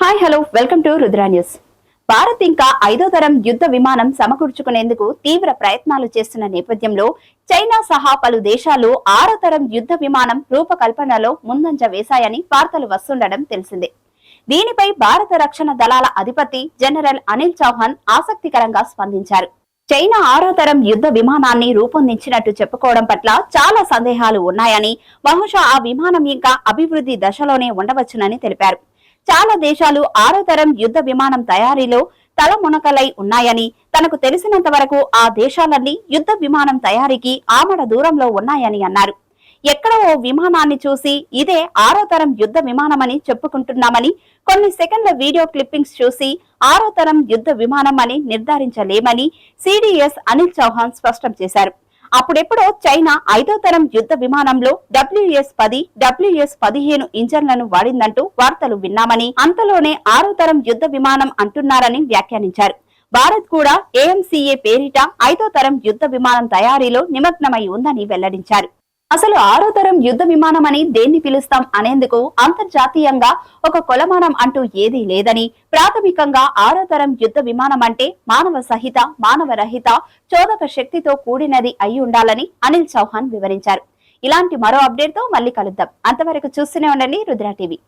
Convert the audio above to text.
Hi hello welcome to Rudra news. Bharat ఇంకా ఐదో తరం యుద్ధ విమానం సమకూర్చుకునేందుకు తీవ్ర ప్రయత్నాలు చేస్తున్న నేపథ్యంలో చైనా సహా పలు దేశాలు ఆరో తరం యుద్ధ విమానం రూపకల్పనలో ముందంజ వేశాయని వార్తలు వస్తుండడం తెలిసిందే. దీనిపై భారత రక్షణ దళాల అధిపతి జనరల్ అనిల్ చౌహాన్ ఆసక్తికరంగా స్పందించారు. చైనా ఆరో తరం యుద్ధ విమానాన్ని రూపొందించినట్టు చెప్పుకోవడం పట్ల చాలా సందేహాలు ఉన్నాయని బహుశా ఆ విమానం ఇంకా అభివృద్ధి దశలోనే ఉండవచ్చునని తెలిపారు. చాలా దేశాలు ఆరో తరం యుద్ధ విమానం తయారీలో తలమునకలై ఉన్నాయని తనకు తెలిసినంత వరకు ఆ దేశాలన్నీ యుద్ధ విమానం తయారీకి ఆమడ దూరంలో ఉన్నాయని అన్నారు. ఎక్కడో ఓ విమానాన్ని చూసి ఇదే ఆరో తరం యుద్ధ విమానమని చెప్పుకుంటున్నామని కొన్ని సెకండ్ల వీడియో క్లిప్పింగ్స్ చూసి ఆరో తరం యుద్ధ విమానం అని నిర్ధారించలేమని సిడిఎస్ అనిల్ చౌహాన్ స్పష్టం చేశారు. అప్పుడెప్పుడో చైనా ఐదో తరం యుద్ధ విమానంలో డబ్ల్యూఎస్ పది డబ్ల్యూఎస్ పదిహేను ఇంజన్లను వాడిందంటూ వార్తలు విన్నామని అంతలోనే ఆరో తరం యుద్ధ విమానం అంటున్నారని వ్యాఖ్యానించారు. భారత్ కూడా ఏఎంసీఏ పేరిట ఐదో తరం యుద్ధ విమానం తయారీలో నిమగ్నమై ఉందని వెల్లడించారు. అసలు ఆరో తరం యుద్ధ విమానం అని దేన్ని పిలుస్తాం అనేందుకు అంతర్జాతీయంగా ఒక కొలమానం అంటూ ఏదీ లేదని ప్రాథమికంగా ఆరో తరం యుద్ధ విమానం అంటే మానవ సహిత మానవ రహిత చోదక శక్తితో కూడినది అయి ఉండాలని అనిల్ చౌహాన్ వివరించారు. ఇలాంటి మరో అప్డేట్తో మళ్ళీ కలుద్దాం. అంతవరకు చూస్తూనే ఉండండి రుద్ర టీవీ.